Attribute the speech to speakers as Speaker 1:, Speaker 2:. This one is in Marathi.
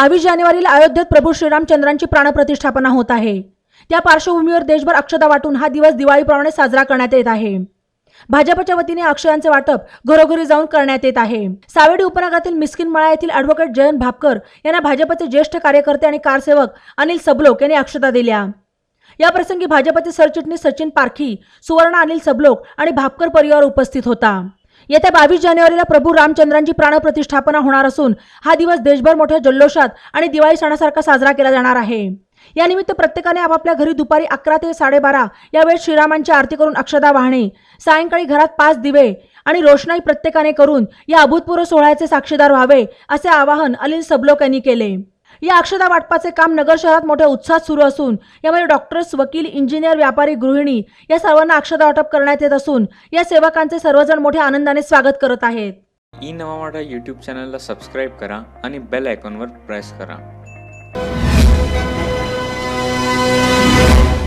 Speaker 1: बावीस जानेवारीला अयोध्येत प्रभू श्रीरामचंद्रांची प्राणप्रतिष्ठापना होत आहे. त्या पार्श्वभूमीवर देशभर अक्षता वाटून हा दिवस दिवाळीप्रमाणे साजरा करण्यात येत आहे. भाजपच्या वतीने अक्षयांचे वाटप घरोघरी जाऊन करण्यात येत आहे. सावेडी उपनगरातील मिस्किन मळा येथील अॅडव्होकेट जयंत भापकर यांना भाजपचे ज्येष्ठ कार्यकर्ते आणि कारसेवक अनिल सबलोक यांनी अक्षता दिल्या. या प्रसंगी भाजपचे सरचिटणीस सचिन पारखी सुवर्ण अनिल सबलोक आणि भापकर परिवार उपस्थित होता. येत्या बावीस जानेवारीला प्रभू रामचंद्रांची प्राणप्रतिष्ठापना होणार असून हा दिवस देशभर मोठ्या जल्लोषात आणि दिवाळी सणासारखा साजरा केला जाणार आहे. यानिमित्त प्रत्येकाने आपापल्या घरी दुपारी अकरा ते साडेबारा या वेळेत श्रीरामांची आरती करून अक्षदा वाहणे सायंकाळी घरात पाच दिवे आणि रोषणाई प्रत्येकाने करून या अभूतपूर्व सोहळ्याचे साक्षीदार व्हावे असे आवाहन अनिल सबलोक यांनी केले. या अक्षदा वाटपाचे काम नगर शहरात मोठ्या उत्साहात सुरू असून यामध्ये डॉक्टर्स वकील इंजिनियर व्यापारी गृहिणी या सर्वांना अक्षदा वाटप करण्यात येत असून या सेवकांचे सर्वजण मोठ्या आनंदाने स्वागत करत आहेत.
Speaker 2: ई नवा मराठा यूट्यूब चॅनलला सबस्क्राईब करा आणि बेल आयकॉनवर प्रेस करा.